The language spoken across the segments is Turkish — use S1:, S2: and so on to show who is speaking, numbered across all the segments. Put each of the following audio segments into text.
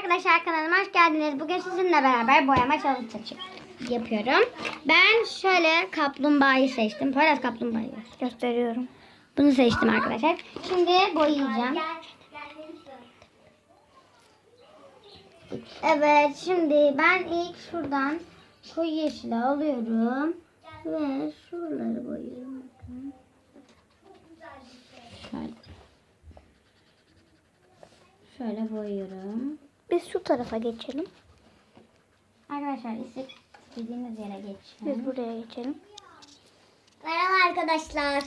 S1: arkadaşlar kanalıma hoş geldiniz. Bugün sizinle beraber boyama challenge yapıyorum. Ben şöyle kaplumbağayı seçtim. Poyraz kaplumbağayı.
S2: Gösteriyorum.
S1: Bunu seçtim arkadaşlar. Şimdi boyayacağım. Evet şimdi ben ilk şuradan koyu yeşili alıyorum. Ve şuraları boyuyorum. Şöyle. Şöyle boyuyorum.
S2: Biz şu tarafa geçelim.
S1: Arkadaşlar iste- istediğiniz yere geçin.
S2: Biz buraya geçelim.
S1: Merhaba arkadaşlar.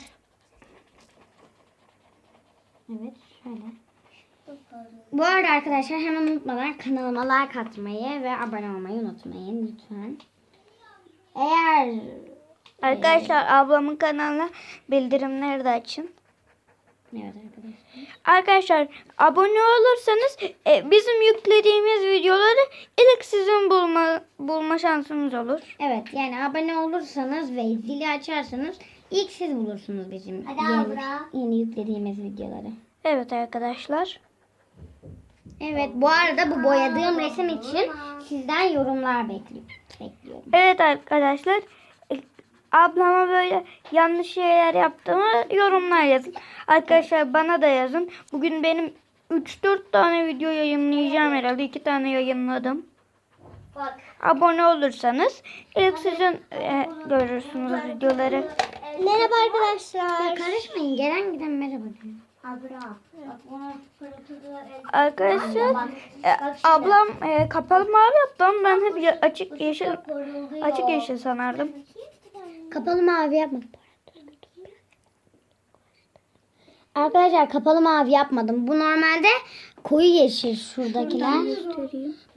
S1: Evet şöyle. Bu arada arkadaşlar hemen unutmadan kanalıma like atmayı ve abone olmayı unutmayın lütfen. Eğer
S2: Arkadaşlar ablamın kanalına bildirimleri de açın.
S1: Evet arkadaşlar.
S2: Arkadaşlar abone olursanız e, bizim yüklediğimiz videoları ilk sizin bulma bulma şansınız olur.
S1: Evet yani abone olursanız ve zili açarsanız ilk siz bulursunuz bizim yeni, yeni yüklediğimiz videoları.
S2: Evet arkadaşlar.
S1: Evet bu arada bu boyadığım resim için sizden yorumlar bekliyorum. bekliyorum.
S2: Evet arkadaşlar. Ablama böyle yanlış şeyler yaptığımı yorumlar yazın. Arkadaşlar bana da yazın. Bugün benim 3-4 tane video yayınlayacağım herhalde. 2 tane yayınladım.
S1: Bak.
S2: Abone olursanız ilk sizin e, görürsünüz videoları.
S1: Merhaba arkadaşlar. karışmayın. Gelen giden merhaba diyor.
S2: Arkadaşlar e, ablam e, kapalı mavi yaptı ama ben hep ya- açık yeşil açık yeşil sanardım.
S1: Kapalı mavi yapma. Arkadaşlar kapalı mavi yapmadım. Bu normalde koyu yeşil şuradakiler.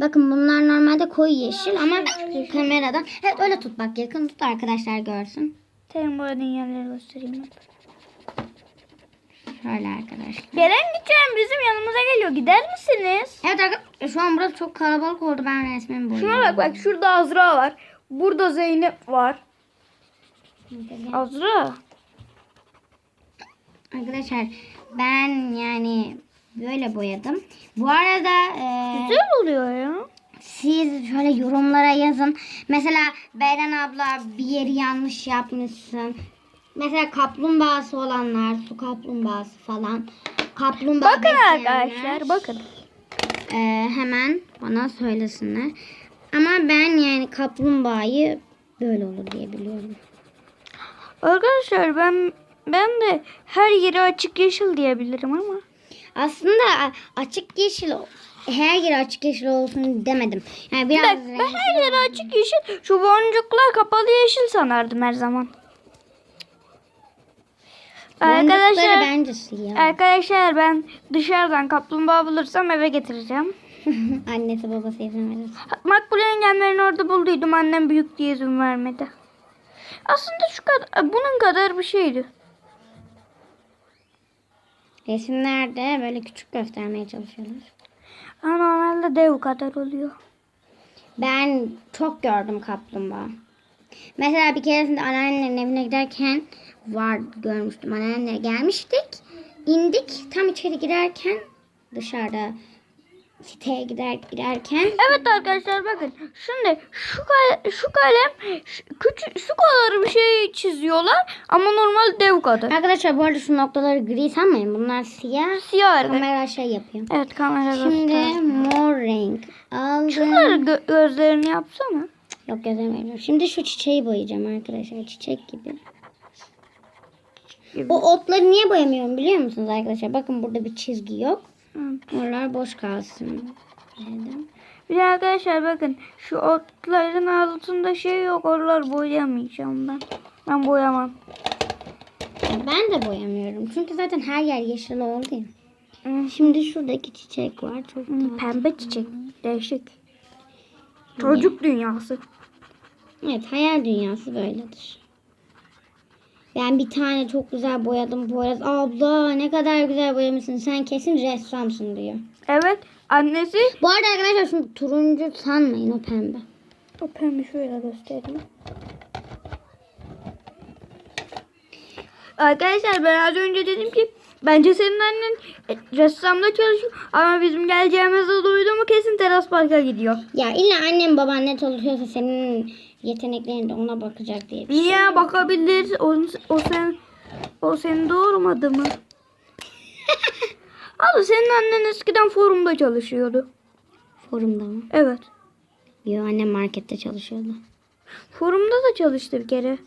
S1: Bakın bunlar normalde koyu yeşil ama kameradan. Evet öyle tut bak yakın tut arkadaşlar görsün.
S2: Senin boyadığın yerleri göstereyim.
S1: Şöyle arkadaşlar.
S2: Gelen gideceğim bizim yanımıza geliyor. Gider misiniz?
S1: Evet arkadaşlar şu an burası çok kalabalık oldu. Ben resmimi boyuyorum.
S2: Şuna bak bak şurada Azra var. Burada Zeynep var. Azra.
S1: Arkadaşlar ben yani böyle boyadım. Bu arada e,
S2: Güzel oluyor ya.
S1: siz şöyle yorumlara yazın. Mesela Beren abla bir yeri yanlış yapmışsın. Mesela kaplumbağası olanlar, su kaplumbağası falan. Kaplumbağa
S2: Bakın
S1: besleyenler,
S2: arkadaşlar bakın.
S1: e, hemen bana söylesinler. Ama ben yani kaplumbağayı böyle olur diye biliyorum.
S2: Arkadaşlar ben ben de her yeri açık yeşil diyebilirim ama.
S1: Aslında açık yeşil her yeri açık yeşil olsun demedim. Yani biraz
S2: Bak ben her yeri açık yeşil. Şu boncuklar kapalı yeşil sanardım her zaman.
S1: Boncukları
S2: Arkadaşlar
S1: bence siyah.
S2: Arkadaşlar ben dışarıdan kaplumbağa bulursam eve getireceğim.
S1: Annesi babası izin verir.
S2: Makbule yengemlerin orada bulduydum. Annem büyük diye izin vermedi. Aslında şu kadar, bunun kadar bir şeydi.
S1: Resimlerde böyle küçük göstermeye çalışıyorlar.
S2: Ama normalde dev kadar oluyor.
S1: Ben çok gördüm kaplumbağa. Mesela bir keresinde anneannenin evine giderken var görmüştüm. Anneanneye gelmiştik. İndik tam içeri girerken dışarıda siteye gider girerken
S2: Evet arkadaşlar bakın. Şimdi şu kalem, şu kalem şu, küçük şu kadar bir şey çiziyorlar ama normal dev kadar.
S1: Arkadaşlar bu arada şu noktaları gri sanmayın. Bunlar siyah.
S2: Siyah arkadaşlar.
S1: Kamera şey yapıyor.
S2: Evet kamera
S1: Şimdi
S2: göster.
S1: mor renk aldım.
S2: Şunları gö- gözlerini yapsana.
S1: Yok gözlemeyeceğim. Şimdi şu çiçeği boyayacağım arkadaşlar. Çiçek gibi. O otları niye boyamıyorum biliyor musunuz arkadaşlar? Bakın burada bir çizgi yok.
S2: Hı.
S1: Oralar boş kalsın. Dedim.
S2: Bir de arkadaşlar bakın şu otların altında şey yok. Oralar boyamayacağım ben. Ben boyamam.
S1: Ben de boyamıyorum. Çünkü zaten her yer yeşil oldu ya. Şimdi şuradaki çiçek var. Çok tatlı.
S2: Pembe çiçek. Değişik. Çocuk dünyası.
S1: Evet hayal dünyası böyledir. Ben bir tane çok güzel boyadım. Poyraz abla ne kadar güzel boyamışsın. Sen kesin ressamsın diyor.
S2: Evet. Annesi
S1: Bu arada arkadaşlar şimdi turuncu sanmayın o pembe.
S2: o pembe şöyle göstereyim. Arkadaşlar ben az önce dedim ki Bence senin annen e, ressamda çalışıyor. Ama bizim geleceğimizi duydu mu kesin teras parka gidiyor.
S1: Ya illa annem baban ne çalışıyorsa senin yeteneklerin de ona bakacak diye bir şey.
S2: Niye bakabilir? O, o sen o seni doğurmadı mı? Abi senin annen eskiden forumda çalışıyordu.
S1: Forumda mı?
S2: Evet.
S1: Yo annem markette çalışıyordu.
S2: Forumda da çalıştı bir kere.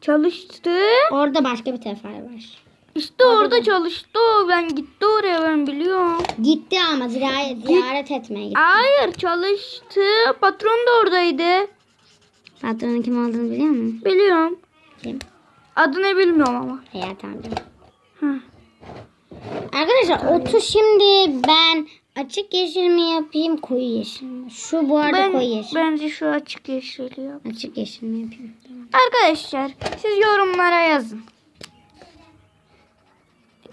S2: Çalıştı.
S1: Orada başka bir tefer var.
S2: İşte orada çalıştı o. Ben gitti oraya ben biliyorum.
S1: Gitti ama ziyaret, ziyaret etmeye gitti.
S2: Hayır çalıştı. Patron da oradaydı.
S1: Patronun kim olduğunu biliyor musun?
S2: Biliyorum.
S1: Kim?
S2: Adını bilmiyorum ama.
S1: Hayat amca.
S2: Hı.
S1: Arkadaşlar otu şimdi ben açık yeşil mi yapayım koyu yeşil mi? Şu bu arada
S2: Ben,
S1: koyu yeşil.
S2: bence şu açık yeşili yap.
S1: Açık yeşil mi yapayım? Tamam.
S2: Arkadaşlar siz yorumlara yazın.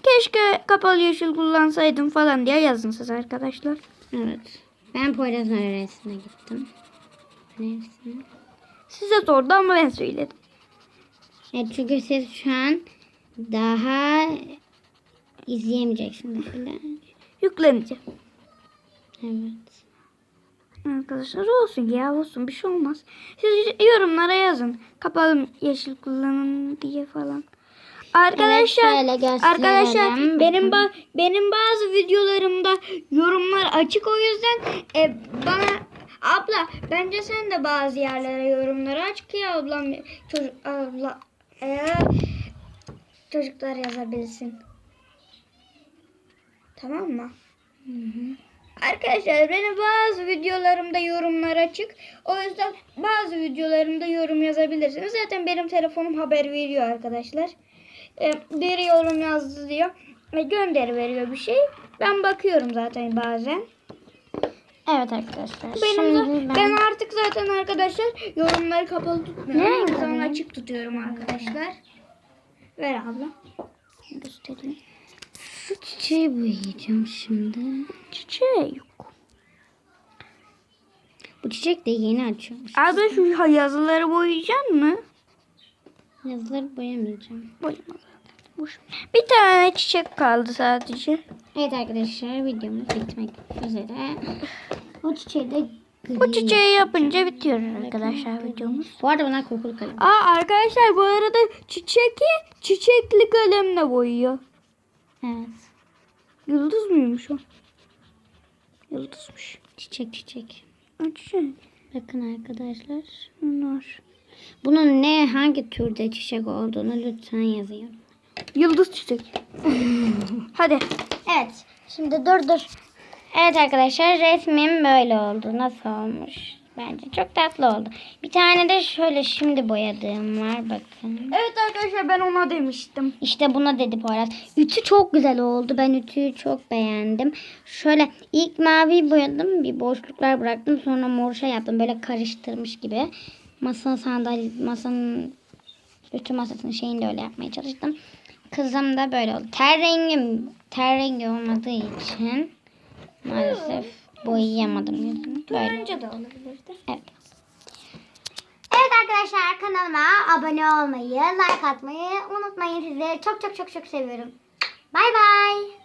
S2: Keşke kapalı yeşil kullansaydım falan diye yazın siz arkadaşlar.
S1: Evet. Ben Poyraz'ın öğrencisine gittim. Öğrencisine.
S2: Size sordu ama ben söyledim.
S1: Evet, çünkü siz şu an daha izleyemeyeceksiniz.
S2: Yükleneceğim.
S1: Evet.
S2: Arkadaşlar olsun ya olsun bir şey olmaz. Siz yorumlara yazın. Kapalı yeşil kullanın diye falan. Arkadaşlar
S1: Evet,
S2: arkadaşlar benim ba- benim bazı videolarımda yorumlar açık o yüzden e, bana abla bence sen de bazı yerlere yorumları aç ki ablam çocuk abla e, çocuklar yazabilsin. Tamam mı? Arkadaşlar benim bazı videolarımda yorumlar açık. O yüzden bazı videolarımda yorum yazabilirsiniz. Zaten benim telefonum haber veriyor arkadaşlar. Ee, biri yorum yazdı diyor. Ve gönderi veriyor bir şey. Ben bakıyorum zaten bazen.
S1: Evet arkadaşlar.
S2: Benim
S1: Şimdi
S2: ben...
S1: ben,
S2: artık zaten arkadaşlar yorumları kapalı tutmuyorum.
S1: Ne?
S2: Zaman açık tutuyorum arkadaşlar. Ver abla. Göstereyim.
S1: şu çiçeği boyayacağım şimdi.
S2: Çiçeği yok.
S1: Bu çiçek de yeni açıyormuş.
S2: Abla şu yazıları boyayacak mı?
S1: Yazıları boyamayacağım.
S2: Boyama Boş. Bir tane çiçek kaldı sadece.
S1: Evet arkadaşlar videomuz bitmek üzere. O çiçeği de.
S2: Bu çiçeği yapınca bitiyor arkadaşlar videomuz.
S1: Bu arada bunlar kokulu kalem.
S2: Aa arkadaşlar bu arada çiçeki çiçekli kalemle boyuyor.
S1: Evet.
S2: Yıldız mıymış o? Yıldızmış.
S1: Çiçek çiçek.
S2: Ha, çiçek.
S1: Bakın arkadaşlar.
S2: Bunlar.
S1: Bunun ne hangi türde çiçek olduğunu lütfen yazın.
S2: Yıldız çiçek. Hadi.
S1: Evet. Şimdi dur dur. Evet arkadaşlar resmim böyle oldu. Nasıl olmuş? Bence çok tatlı oldu. Bir tane de şöyle şimdi boyadığım var. Bakın.
S2: Evet arkadaşlar ben ona demiştim.
S1: İşte buna dedi Poyraz. Ütü çok güzel oldu. Ben ütüyü çok beğendim. Şöyle ilk mavi boyadım. Bir boşluklar bıraktım. Sonra mor şey yaptım. Böyle karıştırmış gibi. Masanın sandalye, masanın ütü masasının şeyini de öyle yapmaya çalıştım. Kızım da böyle oldu. Ter rengim ter rengi olmadığı için maalesef boyayamadım yüzünü. Böyle.
S2: Bence de olabilirdi.
S1: Evet. Evet arkadaşlar kanalıma abone olmayı, like atmayı unutmayın. Sizleri çok çok çok çok seviyorum. Bay bay.